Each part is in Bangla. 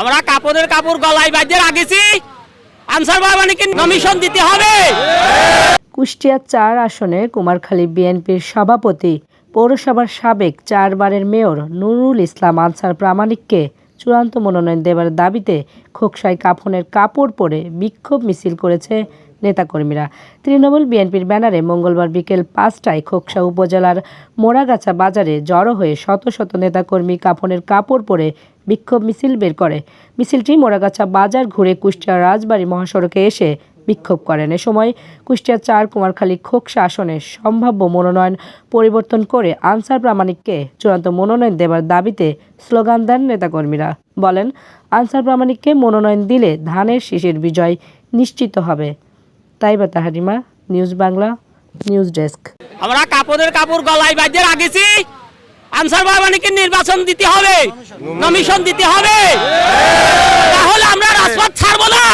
আমরা কাপড়ের কাপড় গলায় বাজে রাখেছি। আনসার বাবানিকে নমিশন দিতে হবে। কুষ্টিয়া চার আসনে কুমারখালী বিএনপির সভাপতি, পৌরসভার সাবেক চারবারের মেয়র নুরুল ইসলাম আনসার প্রামাণিককে চূড়ান্ত মনোনয়ন দেবার দাবিতে খোকসায় কাফনের কাপড় পরে বিক্ষোভ মিছিল করেছে নেতাকর্মীরা। তৃণমূল বিএনপির ব্যানারে মঙ্গলবার বিকেল পাঁচটায় খোকসা উপজেলার মোড়াগাছা বাজারে জড়ো হয়ে শত শত নেতাকর্মী কাফনের কাপড় পরে বিক্ষোভ মিছিল বের করে। মিছিলটি মোড়াগাছা বাজার ঘুরে কুষ্টিয়া রাজবাড়ী মহাসড়কে এসে বিক্ষোভ করেন। এ সময় কুষ্টিয়া চার কুমারখালী খোকসা আসনে সম্ভাব্য মনোনয়ন পরিবর্তন করে আনসার প্রামাণিককে চূড়ান্ত মনোনয়ন দেবার দাবিতে স্লোগান দেন নেতাকর্মীরা। বলেন, আনসার প্রামাণিককে মনোনয়ন দিলে ধানের শীষের বিজয় নিশ্চিত হবে। Taiba Tahrima, news Bangla, news desk. আমরা কাপড়ের কাপড় গলায় বাজে রাখেছি। আনসার বাবানিকে নির্বাচন দিতে হবে নমিশন দিতে হবে। তাহলে আমরা রাজপথ ছাড়বো না।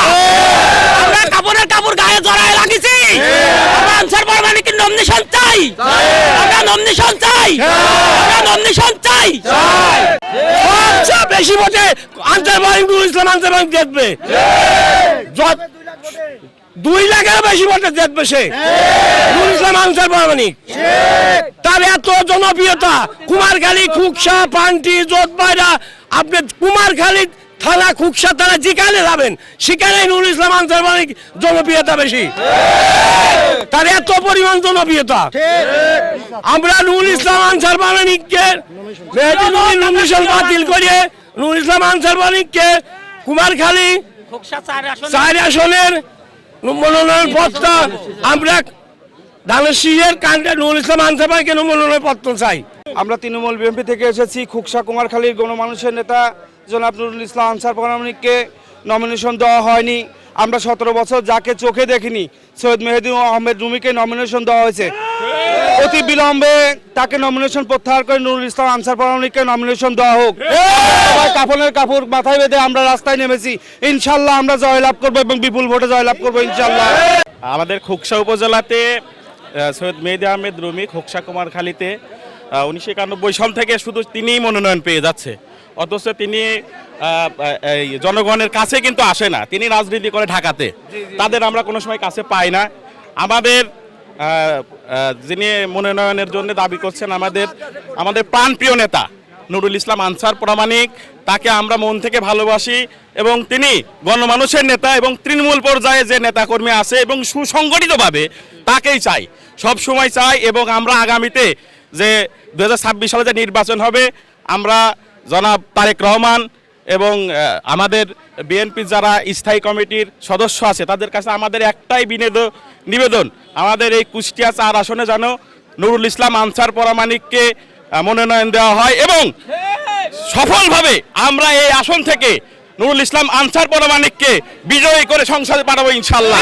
আমরা কাপড়ের কাপড় গায়ে জড়ায় রাখেছি। আমরা আনসার বাবানিকে নমিশন চাই। আমরা নমিশন চাই। আমরা নমিশন চাই। সবচেয়ে বেশি ভোটে আনসার বাহিনী ইসলাম আনসার বাহিনী জিতবে। দুই লাখের বেশি ভোটে জিতবে সে নুরুল ইসলাম আনসার বাহিনী তার এত জনপ্রিয়তা কুমারখালী খুকসা পান্টি যোধবাইরা আপনি কুমারখালী থানা খুকসা থানা যেখানে যাবেন সেখানে নুরুল ইসলাম আনসার বাহিনী জনপ্রিয়তা বেশি। তার এত পরিমাণ জনপ্রিয়তা। আমরা নুরুল ইসলাম আনসার বাহিনীকে নমিশন বাতিল করে নুরুল ইসলাম আনসার বাহিনীকে কুমারখালী চার আসনের মনোনয়ন পত্র, আমরা ধানের কাণ্ডে নুরুল ইসলাম আনসার বাহিনীকে মনোনয়ন পত্র চাই। আমরা তৃণমূল বিএনপি থেকে এসেছি, খুকসা কুমারখালীর গণমানুষের নেতা জনাব নুরুল ইসলাম আনসার পারমানিককে নমিনেশন দেওয়া হয়নি। আমরা সতেরো বছর যাকে চোখে দেখিনি, সৈয়দ মেহেদি আহমেদ রুমিকে নমিনেশন দেওয়া হয়েছে। অতি বিলম্বে তাকে নমিনেশন প্রত্যাহার করে নুরুল ইসলাম আনসার পারমানিককে নমিনেশন দেওয়া হোক। কাফনের কাপড় মাথায় বেঁধে আমরা রাস্তায় নেমেছি। ইনশাল্লাহ আমরা জয়লাভ করব এবং বিপুল ভোটে জয়লাভ করব ইনশাল্লাহ। আমাদের খোকসা উপজেলাতে সৈয়দ মেহেদি আহমেদ রুমি খোকসা কুমারখালীতে উনিশশো একানব্বই সাল থেকে শুধু তিনিই মনোনয়ন পেয়ে যাচ্ছে। অথচ তিনি জনগণের কাছে কিন্তু আসে না। তিনি রাজনীতি করে ঢাকাতে। তাদের আমরা কোনো সময় কাছে পাই না। আমাদের যিনি মনোনয়নের জন্য দাবি করছেন আমাদের আমাদের প্রাণপ্রিয় নেতা নুরুল ইসলাম আনসার প্রামাণিক তাকে আমরা মন থেকে ভালোবাসি এবং তিনি গণমানুষের নেতা এবং তৃণমূল পর্যায়ে যে নেতাকর্মী আছে এবং সুসংগঠিতভাবে তাকেই চাই। সব সময় চাই এবং আমরা আগামীতে যে দু হাজার ছাব্বিশ সালে যে নির্বাচন হবে আমরা জনাব তারেক রহমান এবং আমাদের বিএনপি যারা স্থায়ী কমিটির সদস্য আছে, তাদের কাছে আমাদের একটাই বিনেদ, নিবেদন। আমাদের এই কুষ্টিয়া চার আসনে যেন নুরুল ইসলাম আনসার পরামানিককে মনোনয়ন দেওয়া হয় এবং সফলভাবে আমরা এই আসন থেকে নুরুল ইসলাম আনসার পরমানিককে বিজয়ী করে সংসদে পাঠাবো ইনশাল্লাহ